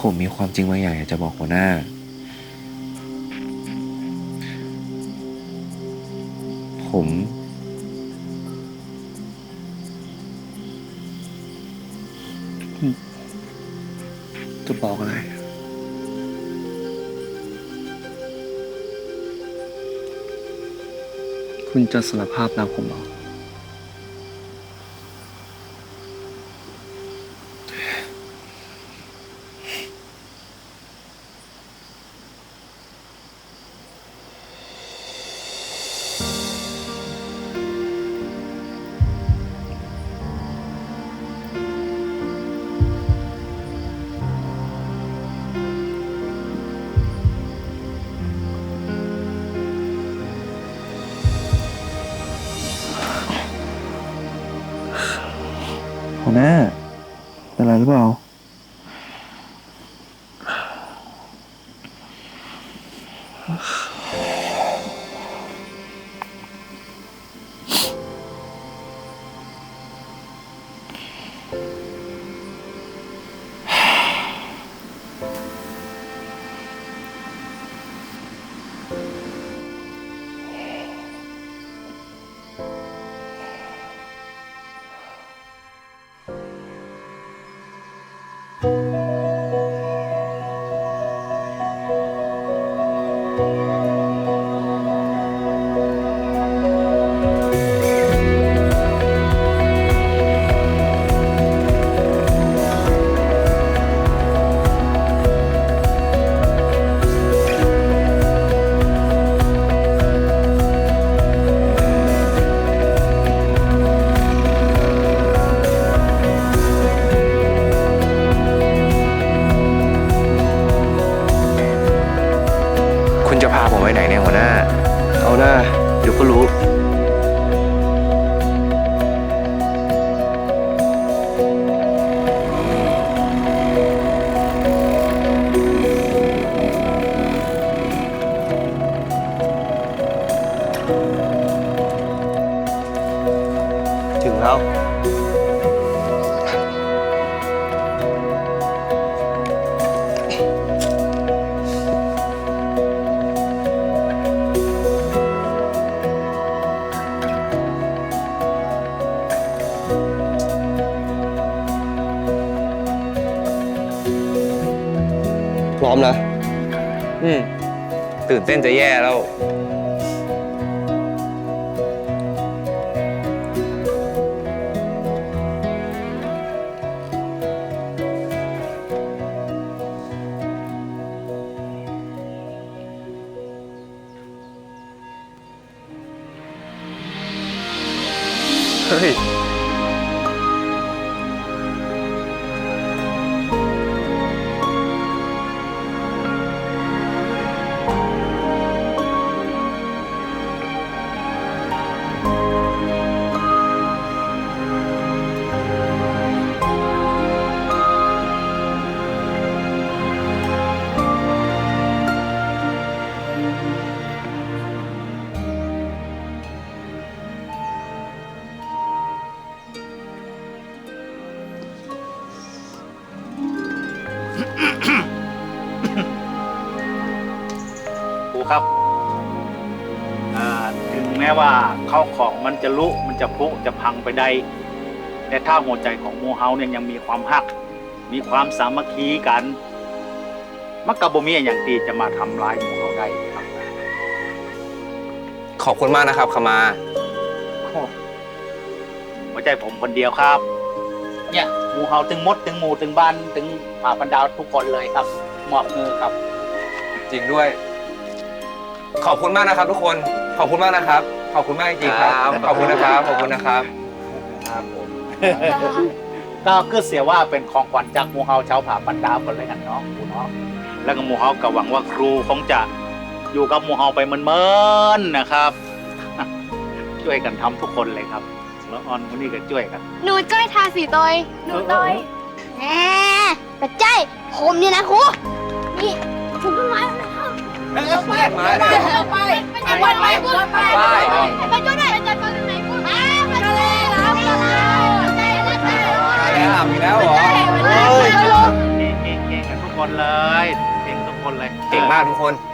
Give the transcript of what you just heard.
ผมมีความจริงบางอย่างอยากจะบอกหัวหน้า ผม จะบอกอะไร คุณจะสารภาพรักผมหรอ หน้าเป็นไรหรือเปล่า หน้า เดี๋ยวก็รู้ถึงแล้ว ร้อมนะ อืม ตื่นเต้นจะแย่แล้ว เฮ้ย ครูครับอ่าถึงแม้ว่าเข้าของมันจะลุมันจะพุจะพังไปได้แต่ถ้าหัวใจของหมูเฮาเนี่ยยังมีความฮัก มีความสามัคคีกันมักกะบ่มีอย่างตีจะมาทำร้ายหมูเฮาได้ครับขอบคุณมากนะครับขมาโอ้หัวใจผมคนเดียวครับ เนี่ยหมูเฮาถึงมดถึงหมูถึงบ้านถึงป่าบรรดาวทุกคนเลยครับมอบมือครับ จริงด้วย ขอบคุณมากนะครับ ทุกคน ขอบคุณมากนะครับ ขอบคุณมากจริงๆครับครับขอบคุณนะครับ ขอบคุณนะครับครับผมก็คือเสียว่าเป็นของขวัญจากหมูเฮาชาวผาบันดาวกันเลยกันเนาะครูเนาะแล้วก็หมูเฮาก็หวังว่าครูคงจะอยู่กับหมูเฮาไปเมินๆนะครับ ช่วยกันทำทุกคนเลยครับ แล้วออนคนนี้ก็ช่วยกัน หนูจ้อยทาสีตอยหนูตอย แหมแต่ใจยผมเนี่ยนะครู นี่ถูกต้นไม้แล้วนะครับไม้เลยไปไปไปไปไปไปไปไปช่วยหน่อยไปช่วยตรงไหนครูมาไปเลยครับไปเลยใจแล้วใจแกหลับอีกแล้วเหรอไปเลยเก่งๆๆกันทุกคนคนเลย เก่งทุกคนเลย เก่งมากทุกคนเ